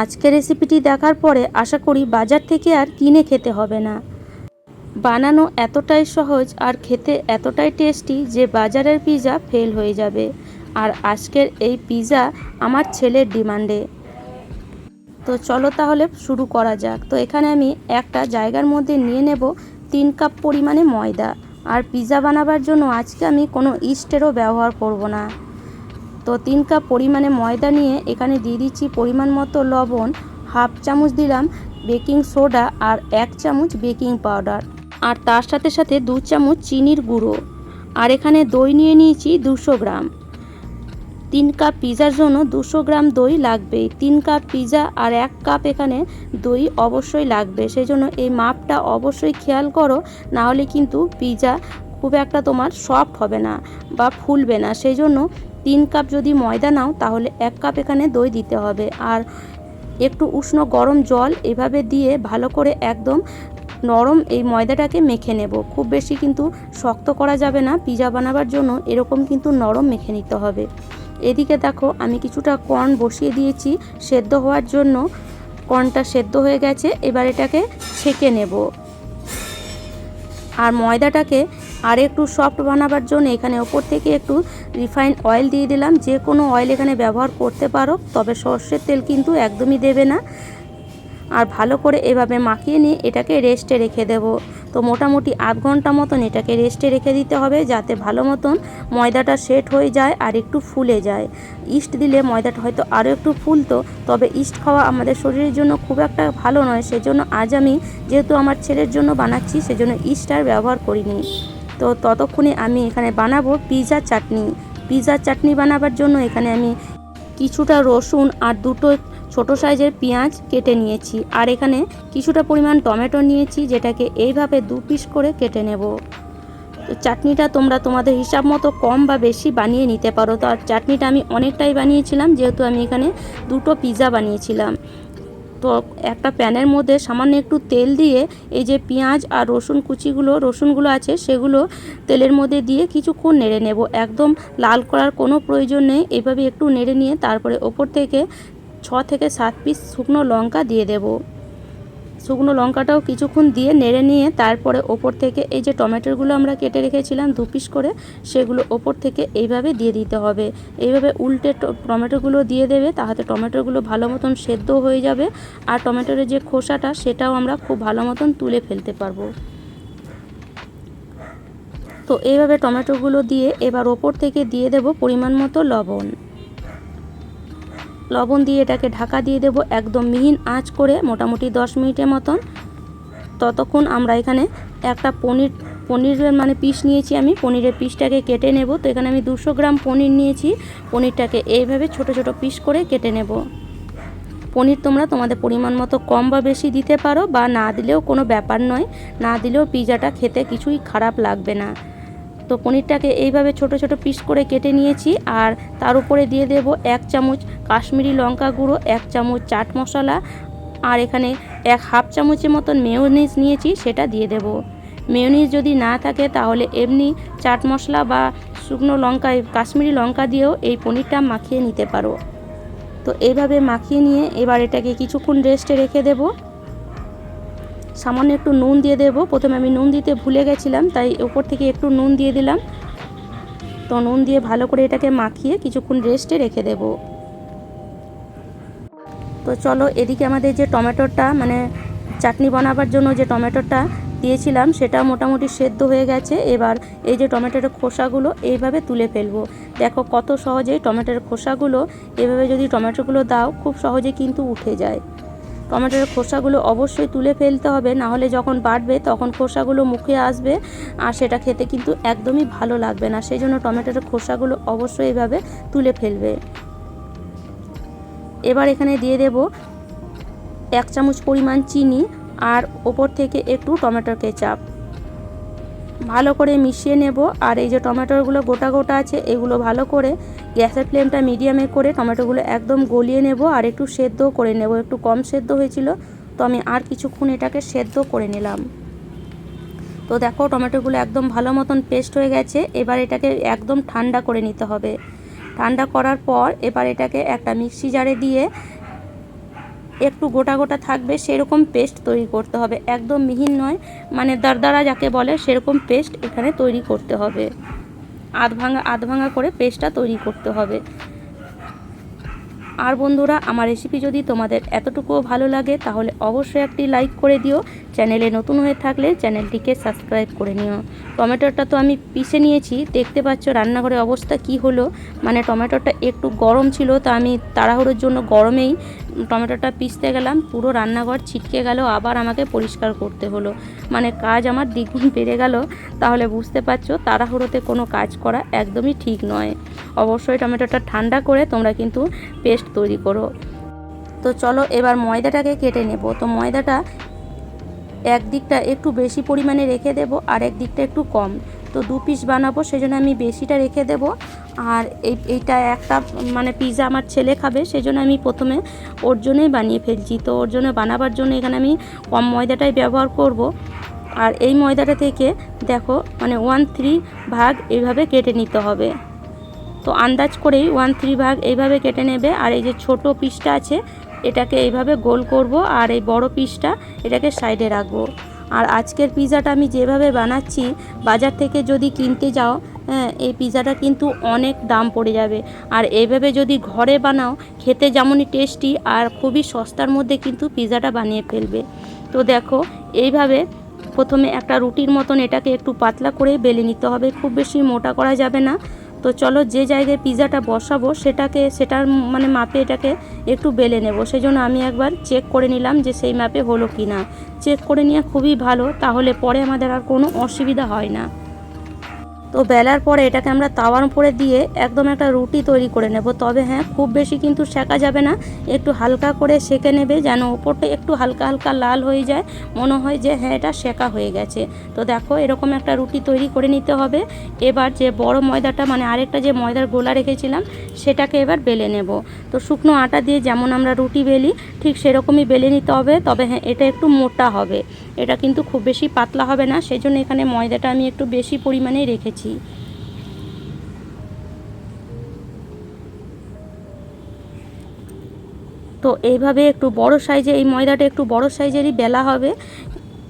আজকের রেসিপিটি দেখার পরে আশা করি বাজার থেকে আর কিনে খেতে হবে না। বানানো এতটাই সহজ আর খেতে এতটাই টেস্টি যে বাজারের পিৎজা ফেল হয়ে যাবে। আর আজকের এই পিৎজা আমার ছেলের ডিমান্ডে। তো চলো তাহলে শুরু করা যাক। তো এখানে আমি একটা জায়গার মধ্যে নিয়ে নেব তিন কাপ পরিমাণে ময়দা। আর পিৎজা বানাবার জন্য আজকে আমি কোনো ইস্টেরও ব্যবহার করব না। তো তিন কাপ পরিমাণে ময়দা নিয়ে এখানে দিয়ে দিচ্ছি পরিমাণ মতো লবণ, হাফ চামচ দিলাম বেকিং সোডা আর এক চামচ বেকিং পাউডার। আর তার সাথে সাথে দু চামচ চিনির গুঁড়ো। আর এখানে দই নিয়ে নিয়েছি দুশো গ্রাম। তিন কাপ পিজার জন্য দুশো গ্রাম দই লাগবেই তিন কাপ পিজা আর এক কাপ এখানে দই অবশ্যই লাগবে। সেই জন্য এই মাপটা অবশ্যই খেয়াল করো না হলে কিন্তু পিজা খুব একটা তোমার সফট হবে না বা ফুলবে না। সেই জন্য তিন কাপ যদি ময়দা নাও, তাহলে এক কাপ এখানে দই দিতে হবে। আর একটু উষ্ণ গরম জল এভাবে দিয়ে ভালো করে একদম নরম এই ময়দাটাকে মেখে নেব। খুব বেশি কিন্তু শক্ত করা যাবে না, পিজা বানাবার জন্য এরকম কিন্তু নরম মেখে নিতে হবে। এদিকে দেখো, আমি কিছুটা কর্ন বসিয়ে দিয়েছি, সেদ্ধ হওয়ার জন্য কর্নটা সেদ্ধ হয়ে গেছে, এবার এটাকে ছেঁকে নেব। আর ময়দাটাকে আর একটু সফট বানাবার জন্য এখানে ওপর থেকে একটু রিফাইন অয়েল দিয়ে দিলাম। যে কোনো অয়েল এখানে ব্যবহার করতে পারো, তবে সর্ষের তেল কিন্তু একদমই দেবে না। আর ভালো করে এভাবে মাখিয়ে নিয়ে এটাকে রেস্টে রেখে দেব। তো মোটামুটি আধ ঘণ্টা মতন এটাকে রেস্টে রেখে দিতে হবে, যাতে ভালো মতন ময়দাটা সেট হয়ে যায় আর একটু ফুলে যায়। ইস্ট দিলে ময়দাটা হয়তো আরও একটু ফুলতো, তবে ইস্ট খাওয়া আমাদের শরীরের জন্য খুব একটা ভালো নয়। সেজন্য আজ আমি যেহেতু আমার ছেলের জন্য বানাচ্ছি, সেজন্য ইস্ট আর ব্যবহার করিনি। তো ততক্ষণে আমি এখানে বানাবো পিৎজা চাটনি। পিৎজা চাটনি বানাবার জন্য এখানে আমি কিছুটা রসুন আর দুটো ছোট সাইজের পেঁয়াজ কেটে নিয়েছি। আর এখানে কিছুটা পরিমাণ টমেটো নিয়েছি, যেটাকে এইভাবে দু পিস করে কেটে নেব। চাটনিটা তোমরা তোমাদের হিসাব মতো কম বা বেশি বানিয়ে নিতে পারো। তো আর চাটনিটা আমি অনেকটাই বানিয়েছিলাম, যেহেতু আমি এখানে দুটো পিৎজা বানিয়েছিলাম। তো একটা প্যানের মধ্যে সামান্য একটু তেল দিয়ে এই যে পেঁয়াজ আর রসুন কুচিগুলো, রসুনগুলো আছে, সেগুলো তেলের মধ্যে দিয়ে কিছুক্ষণ নেড়ে নেব। একদম লাল করার কোনো প্রয়োজন নেই। এভাবে একটু নেড়ে নিয়ে তারপরে ওপর থেকে ছ থেকে সাত পিস শুকনো লঙ্কা দিয়ে দেব। শুকনো লঙ্কাটাও কিছুক্ষণ দিয়ে নেড়ে নিয়ে তারপরে ওপর থেকে এই যে টমেটোগুলো আমরা কেটে রেখেছিলাম দু পিস করে, সেগুলো ওপর থেকে এইভাবে দিয়ে দিতে হবে। এইভাবে উল্টে টমেটোগুলো দিয়ে দেবে তাহলে টমেটোগুলো ভালো মতন সেদ্ধ হয়ে যাবে আর টমেটোর যে খোসাটা সেটাও আমরা খুব ভালো মতন তুলে ফেলতে পারব। তো এইভাবে টমেটোগুলো দিয়ে এবার ওপর থেকে দিয়ে দেব পরিমাণ মতো লবণ। লবণ দিয়ে এটাকে ঢাকা দিয়ে দেব একদম মিহিন আঁচ করে মোটামুটি দশ মিনিটের মতন। ততক্ষণ আমরা এখানে একটা পনির পনিরের মানে পিস নিয়েছি আমি। পনিরের পিসটাকে কেটে নেব। তো এখানে আমি দুশো গ্রাম পনির নিয়েছি। পনিরটাকে এইভাবে ছোট ছোট পিস করে কেটে নেব। পনির তোমরা তোমাদের পরিমাণ মতো কম বা বেশি দিতে পারো বা না দিলেও কোনো ব্যাপার নয়। না দিলেও পিজাটা খেতে কিছুই খারাপ লাগবে না। তো পনিরটাকে এইভাবে ছোট ছোট পিস করে কেটে নিয়েছি আর তার উপরে দিয়ে দেব এক চামচ কাশ্মীরি লঙ্কা গুঁড়ো, এক চামচ চাট মশলা আর এখানে এক হাফ চামচের মতন মেয়োনিজ নিয়েছি, সেটা দিয়ে দেব। মেয়োনিজ যদি না থাকে তাহলে এমনি চাট মশলা বা শুকনো লঙ্কা, কাশ্মীরি লঙ্কা দিয়েও এই পনিরটা মাখিয়ে নিতে পারো। তো এইভাবে মাখিয়ে নিয়ে এবার এটাকে কিছুক্ষণ রেস্টে রেখে দেবো। সামান্য একটু নুন দিয়ে দেবো। প্রথমে আমি নুন দিতে ভুলে গেছিলাম, তাই উপর থেকে একটু নুন দিয়ে দিলাম। তো নুন দিয়ে ভালো করে এটাকে মাখিয়ে কিছুক্ষণ রেস্টে রেখে দেব। তো চলো এদিকে আমাদের যে টমেটোটা মানে চাটনি বানাবার জন্য যে টমেটোটা দিয়েছিলাম, সেটা মোটামুটি সেদ্ধ হয়ে গেছে। এবার এই যে টমেটোর খোসাগুলো এইভাবে তুলে ফেলব। দেখো কত সহজেই টমেটোর খোসাগুলো এভাবে যদি টমেটোগুলো দাও, খুব সহজে কিন্তু উঠে যায়। টমেটোর খোসাগুলো অবশ্যই তুলে ফেলতে হবে নাহলে যখন বাড়বে তখন খোসাগুলো মুখে আসবে আর সেটা খেতে কিন্তু একদমই ভালো লাগবে না। সেই জন্য টমেটোর খোসাগুলো অবশ্যই এভাবে তুলে ফেলবে। এবার এখানে দিয়ে দেব এক চামচ পরিমাণ চিনি আর ওপর থেকে একটু টমেটোর কেচাপ। ভালো করে মিশিয়ে নেব। আর এই যে টমেটোগুলো গোটা গোটা আছে, এগুলো ভালো করে গ্যাসের ফ্লেমটা মিডিয়ামে করে টমেটোগুলো একদম গলিয়ে নেব আর একটু সেদ্ধ করে নেব। একটু কম সেদ্ধ হয়েছিল, তো আমি আর কিছুক্ষণ এটাকে সেদ্ধ করে নিলাম। তো দেখো টমেটোগুলো একদম ভালো মতন পেস্ট হয়ে গেছে, এবার এটাকে একদম ঠান্ডা করে নিতে হবে। ঠান্ডা করার পর এবার এটাকে একটা মিক্সি জারে দিয়ে একটু গোটা গোটা থাকবে, সেরকম পেস্ট তৈরি করতে হবে। একদম মিহিন নয় মানে দারদারা যাকে বলে, সেরকম পেস্ট এখানে তৈরি করতে হবে। আধ ভাঙা আধ ভাঙা করে পেস্টটা তৈরি করতে হবে। আর বন্ধুরা, আমার রেসিপি যদি তোমাদের এতটুকুও ভালো লাগে, তাহলে অবশ্যই একটি লাইক করে দিও। চ্যানেলে নতুন হয়ে থাকলে চ্যানেলটিকে সাবস্ক্রাইব করে নিও। টমেটোটা তো আমি পিষে নিয়েছি, দেখতে পাচ্ছ রান্নাঘরের অবস্থা কি হলো? মানে টমেটোটা একটু গরম ছিল, তা আমি তাড়াহুড়োর জন্য গরমেই টমেটোটা পিষতে গেলাম, পুরো রান্নাঘর ছিটকে গেল, আবার আমাকে পরিষ্কার করতে হলো। মানে কাজ আমার দ্বিগুণ বেড়ে গেল, তাহলে বুঝতে পারছ, তাড়াহুড়োতে কোনো কাজ করা একদমই ঠিক নয়। অবশ্যই টমেটোটা ঠান্ডা করে তোমরা কিন্তু পেস্ট তৈরি করো। তো চলো এবার ময়দাটাকে কেটে নেব। তো ময়দাটা এক দিকটা একটু বেশি পরিমাণে রেখে দেব আর এক দিকটা একটু কম। তো দু পিস বানাবো সেই জন্য আমি বেশিটা রেখে দেব। আর এই, এইটা একটা মানে পিৎজা আমার ছেলে খাবে সেই জন্য আমি প্রথমে ওর জন্যই বানিয়ে ফেলছি। তো ওর জন্য বানাবার জন্য এখানে আমি কম ময়দাটাই ব্যবহার করব। আর এই ময়দাটা থেকে দেখো মানে ওয়ান থ্রি ভাগ এইভাবে কেটে নিতে হবে। তো আন্দাজ করেই ওয়ান থ্রি ভাগ এইভাবে কেটে নেবে। আর এই যে ছোট পিসটা আছে, এটাকে এইভাবে গোল করব। আর এই বড় পিসটা এটাকে সাইডে রাখব। আর আজকের পিৎজাটা আমি যেভাবে বানাচ্ছি, বাজার থেকে যদি কিনতে যাও হ্যাঁ এই পিৎজাটা কিন্তু অনেক দাম পড়ে যাবে। আর এইভাবে যদি ঘরে বানাও, খেতে যেমনই টেস্টি আর খুবই সস্তার মধ্যে কিন্তু পিৎজাটা বানিয়ে ফেলবে। তো দেখো, এইভাবে প্রথমে একটা রুটির মতন এটাকে একটু পাতলা করে বেলে নিতে হবে। খুব বেশি মোটা করা যাবে না। তো চলো যে জায়গায় পিজাটা বসাবো, সেটাকে, সেটার মানে মাপে এটাকে একটু বেলে নেব। সেই জন্য আমি একবার চেক করে নিলাম যে সেই মাপে হলো কি না চেক করে নেওয়া খুবই ভালো, তাহলে পরে আমাদের আর কোনো অসুবিধা হয় না। তো বেলার পরে এটাকে আমরা তাওয়ার উপরে দিয়ে একদম একটা রুটি তৈরি করে নেব। তবে হ্যাঁ খুব বেশি কিন্তু সেকা যাবে না। একটু হালকা করে সেকে নেবে যেন ওপরটা একটু হালকা হালকা লাল হয়ে যায়। মনে হয় যে হ্যাঁ এটা সেকা হয়ে গেছে। তো দেখো, এরকম একটা রুটি তৈরি করে নিতে হবে। এবার যে বড় ময়দাটা মানে আরেকটা যে ময়দার গোলা রেখেছিলাম, সেটাকে এবার বেলে নেব। তো শুকনো আটা দিয়ে যেমন আমরা রুটি বেলি, ঠিক সেরকমই বেলে নিতে হবে। তবে হ্যাঁ এটা একটু মোটা হবে। এটা কিন্তু খুব বেশি পাতলা হবে না। সেই জন্য এখানে ময়দাটা আমি একটু বেশি পরিমাণেই রেখেছি। তো এইভাবে একটু বড় সাইজে, এই ময়দাটা একটু বড় সাইজেরই বেলা হবে।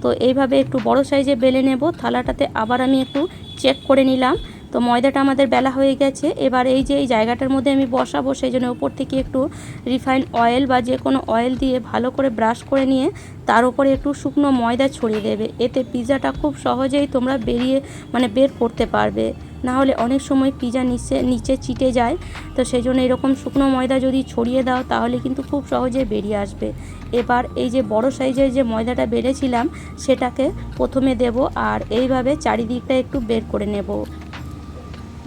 তো এইভাবে একটু বড় সাইজে বেলে নেব। থালাটাতে আবার আমি একটু চেক করে নিলাম। তো ময়দাটা আমাদের বেলা হয়ে গেছে। এবার এই যে এই জায়গাটার মধ্যে আমি বসাবো, সেই জন্য ওপর থেকে একটু রিফাইন অয়েল বা যে কোনো অয়েল দিয়ে ভালো করে ব্রাশ করে নিয়ে তার উপরে একটু শুকনো ময়দা ছড়িয়ে দেবে। এতে পিৎজাটা খুব সহজেই তোমরা বেরিয়ে মানে বের করতে পারবে। না হলে অনেক সময় পিজা নিচে নিচে চিটে যায়। তো সেই জন্য এরকম শুকনো ময়দা যদি ছড়িয়ে দাও, তাহলে কিন্তু খুব সহজে বেরিয়ে আসবে। এবার এই যে বড় সাইজের যে ময়দাটা বেড়েছিলাম, সেটাকে প্রথমে দেব আর এইভাবে চারিদিকটা একটু বের করে নেব।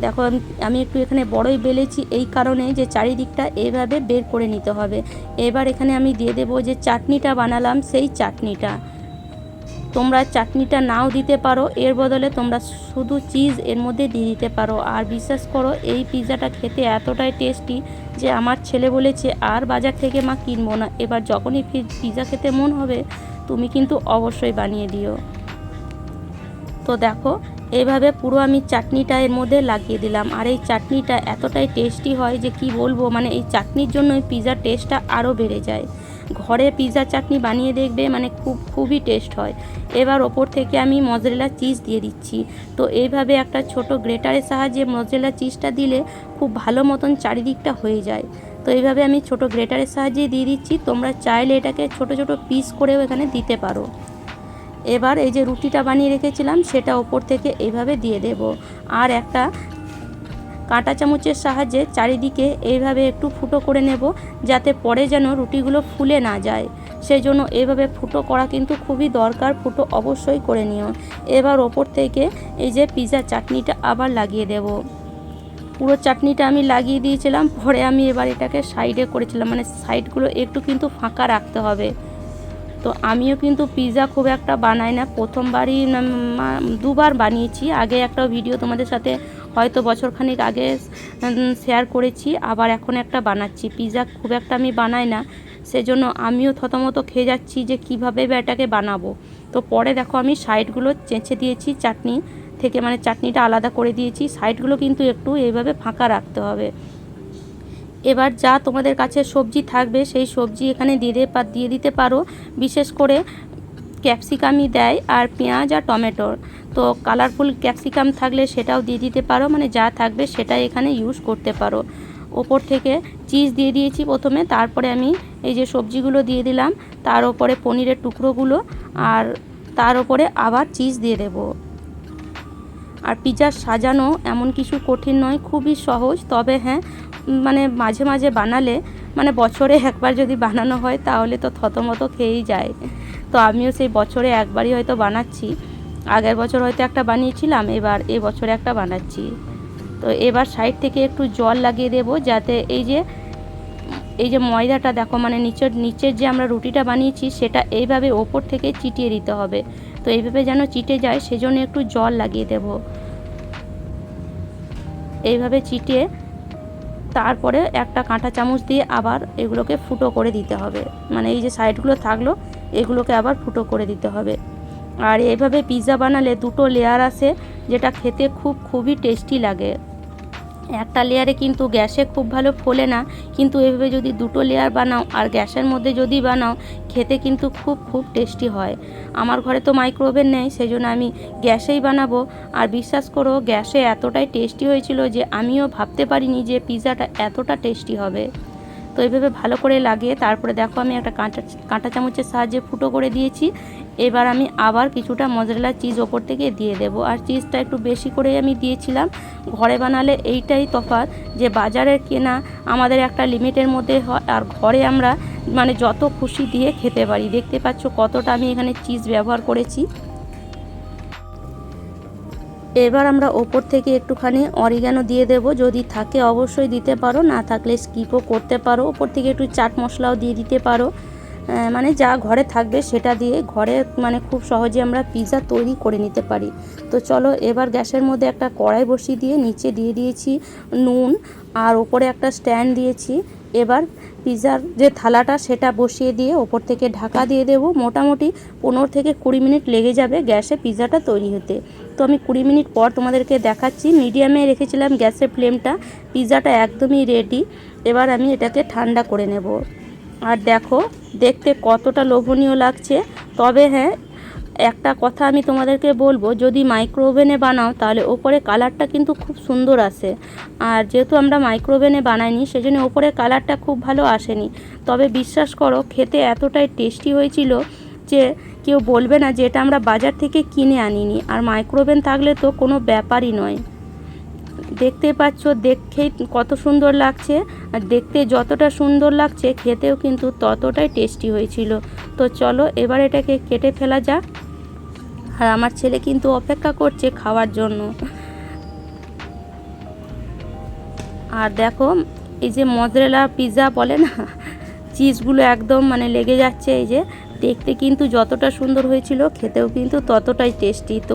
দেখো, আমি একটু এখানে বড়ই বেলেছি এই কারণে যে চারিদিকটা এইভাবে বের করে নিতে হবে। এবার এখানে আমি দিয়ে দেবো যে চাটনিটা বানালাম, সেই চাটনিটা। তোমরা চাটনিটা নাও দিতে পারো, এর বদলে তোমরা শুধু চিজ এর মধ্যে দিয়ে দিতে পারো। আর বিশ্বাস করো, এই পিৎজাটা খেতে এতটাই টেস্টি যে আমার ছেলে বলেছে, আর বাজার থেকে মা কিনবো না। এবার যখনই পিৎজা খেতে মন হবে, তুমি কিন্তু অবশ্যই বানিয়ে দিও। তো দেখো এইভাবে পুরো আমি চাটনিটা এর মধ্যে লাগিয়ে দিলাম। আর এই চাটনিটা এতটাই টেস্টি হয় যে কি বলব মানে এই চাটনির জন্য এই পিৎজার টেস্টটা আরও বেড়ে যায়। ঘরে পিৎজা চাটনি বানিয়ে দেখবে মানে খুব, খুবই টেস্ট হয়। এবার ওপর থেকে আমি মজরেলা চিজ দিয়ে দিচ্ছি। তো এইভাবে একটা ছোট গ্রেটারের সাহায্যে মজরেলা চিজটা দিলে খুব ভালো মতন চারিদিকটা হয়ে যায়। তো এইভাবে আমি ছোট গ্রেটারের সাহায্যে দিয়ে দিচ্ছি। তোমরা চাইলে এটাকে ছোট ছোট পিস করেও এখানে দিতে পারো। এবার এই যে রুটিটা বানিয়ে রেখেছিলাম, সেটা ওপর থেকে এইভাবে দিয়ে দেব। আর একটা কাঁটা চামচের সাহায্যে চারিদিকে এইভাবে একটু ফুটো করে নেব, যাতে পরে যেন রুটিগুলো ফুলে না যায়। সেই জন্য এইভাবে ফুটো করা কিন্তু খুবই দরকার, ফুটো অবশ্যই করে নিও। এবার ওপর থেকে এই যে পিৎজা চাটনিটা আবার লাগিয়ে দেব। পুরো চাটনিটা আমি লাগিয়ে দিয়েছিলাম, পরে আমি এবার এটাকে সাইডে করেছিলাম মানে সাইডগুলো একটু কিন্তু ফাঁকা রাখতে হবে। তো আমিও কিন্তু পিৎজা খুব একটা বানাই না। প্রথমবারই দুবার বানিয়েছি। আগে একটা ভিডিও তোমাদের সাথে হয়তো বছর বছরখানেক আগে শেয়ার করেছি। আবার এখন একটা বানাচ্ছি। পিৎজা খুব একটা আমি বানাই না। সেজন্য আমিও থতমতো খেয়ে যাচ্ছি যে কীভাবে এটাকে বানাবো। তো পরে দেখো আমি সাইডগুলো চেঁচে দিয়েছি চাটনি থেকে। মানে চাটনিটা আলাদা করে দিয়েছি। সাইডগুলো কিন্তু একটু এইভাবে ফাঁকা রাখতে হবে। এবার যা তোমাদের কাছে সবজি থাকবে, সেই সবজি এখানে দিয়ে দিয়ে দিতে পারো। বিশেষ করে ক্যাপসিকামই দেয় আর পেঁয়াজ আর টমেটোর তো কালারফুল ক্যাপসিকাম থাকলে সেটাও দিয়ে দিতে পারো মানে যা থাকবে সেটাই এখানে ইউজ করতে পারো। ওপর থেকে চিজ দিয়ে দিয়েছি প্রথমে, তারপরে আমি এই যে সবজিগুলো দিয়ে দিলাম, তার ওপরে পনিরের টুকরোগুলো আর তার ওপরে আবার চিজ দিয়ে দেবো। আর পিৎজা সাজানো এমন কিছু কঠিন নয়, খুবই সহজ, তবে হ্যাঁ মানে মাঝে মাঝে বানালে মানে বছরে একবার যদি বানানো হয় তাহলে তো থতমত খেয়েই যায়। তো আমিও সেই বছরে একবারই হয়তো বানাচ্ছি। আগের বছর হয়তো একটা বানিয়েছিলাম, এবার এ বছরে একটা বানাচ্ছি। তো এবার সাইড থেকে একটু জল লাগিয়ে দেবো যাতে এই যে এই যে ময়দাটা দেখো মানে নিচের নিচের যে আমরা রুটিটা বানিয়েছি সেটা এইভাবে ওপর থেকে চিটিয়ে দিতে হবে। তো এইভাবে যেন চিটে যায় সেজন্য একটু জল লাগিয়ে দেব। এইভাবে চিটিয়ে তারপরে একটা কাঁটা চামচ দিয়ে আবার এগুলোকে ফুটো করে দিতে হবে। মানে এই যে সাইডগুলো থাকল, এগুলোকে আবার ফুটো করে দিতে হবে। আর এইভাবে পিৎজা বানালে দুটো লেয়ার আসে, যেটা খেতে খুব, খুবই টেস্টি লাগে। একটা লেয়ারে কিন্তু গ্যাসে খুব ভালো ফোলে না, কিন্তু এভাবে যদি দুটো লেয়ার বানাও আর গ্যাসের মধ্যে যদি বানাও, খেতে কিন্তু খুব খুব টেস্টি হয়। আমার ঘরে তো মাইক্রোওভেন নেই সেই জন্য আমি গ্যাসেই বানাবো। আর বিশ্বাস করো, গ্যাসে এতটাই টেস্টি হয়েছিল যে আমিও ভাবতে পারিনি যে পিৎজাটা এতটা টেস্টি হবে। তো এইভাবে ভালো করে লাগিয়ে, তারপরে দেখো আমি একটা কাঁটা কাঁটা চামচের সাহায্যে ফুটো করে দিয়েছি। এবার আমি আবার কিছুটা মজরেলা চিজ ওপর থেকে দিয়ে দেব। আর চিজটা একটু বেশি করে আমি দিয়েছিলাম। ঘরে বানালে এইটাই তফাৎ যে বাজারের কেনা আমাদের একটা লিমিটের মধ্যে হয়, আর ঘরে আমরা মানে যত খুশি দিয়ে খেতে পারি। দেখতে পাচ্ছ কতটা আমি এখানে চিজ ব্যবহার করেছি। এবার আমরা ওপর থেকে একটুখানি অরিগানো দিয়ে দেব। যদি থাকে অবশ্যই দিতে পারো, না থাকলে স্কিপও করতে পারো। ওপর থেকে একটু চাট মশলাও দিয়ে দিতে পারো। মানে যা ঘরে থাকবে সেটা দিয়ে ঘরে মানে খুব সহজে আমরা পিৎজা তৈরি করে নিতে পারি। তো চলো এবার গ্যাসের মধ্যে একটা কড়াই বসিয়ে দিয়ে নিচে দিয়ে দিয়েছি নুন আর ওপরে একটা স্ট্যান্ড দিয়েছি। এবার পিৎজার যে থালাটা সেটা বসিয়ে দিয়ে ওপর থেকে ঢাকা দিয়ে দেব। মোটামুটি পনেরো থেকে কুড়ি মিনিট লেগে যাবে গ্যাসে পিৎজাটা তৈরি হতে। তো আমি কুড়ি মিনিট পর তোমাদেরকে দেখাচ্ছি। মিডিয়ামে রেখেছিলাম গ্যাসের ফ্লেমটা পিৎজাটা একদমই রেডি এবার আমি এটাকে ঠান্ডা করে নেব। আর দেখো, দেখতে কতটা লোভনীয় লাগছে। তবে হ্যাঁ একটা কথা আমি তোমাদেরকে বলব, যদি মাইক্রো ওভেনে বানাও, তাহলে ওপরে কালারটা কিন্তু খুব সুন্দর আসে। আর যেহেতু আমরা মাইক্রো ওভেনে বানাইনি, সেজন্য ওপরে কালারটা খুব ভালো আসেনি। তবে বিশ্বাস করো, খেতে এতটাই টেস্টি হয়েছিল যে কেউ বলবে না যে এটা আমরা বাজার থেকে কিনে আনিনি। আর মাইক্রো ওভেন থাকলে তো কোনো ব্যাপারই নয়। দেখতে পাচ্ছ, দেখেই কত সুন্দর লাগছে। আর দেখতে যতটা সুন্দর লাগছে, খেতেও কিন্তু ততটাই টেস্টি হয়েছিল। তো চলো, এবার এটাকে কেটে ফেলা যাক। আর আমার ছেলে কিন্তু অপেক্ষা করছে খাওয়ার জন্য। আর দেখো, এই যে মজরেলা পিৎজা বলে না চিজগুলো একদম মানে লেগে যাচ্ছে, এই যে। দেখতে কিন্তু যতটা সুন্দর হয়েছিল, খেতেও কিন্তু ততটাই টেস্টি তো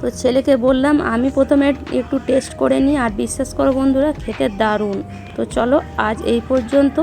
তো ছেলেকে বললাম, আমি প্রথমে একটু টেস্ট করে নিই, আর বিশ্বাস করো বন্ধুরা, খেতে দারুণ। তো চলো আজ এই পর্যন্ত।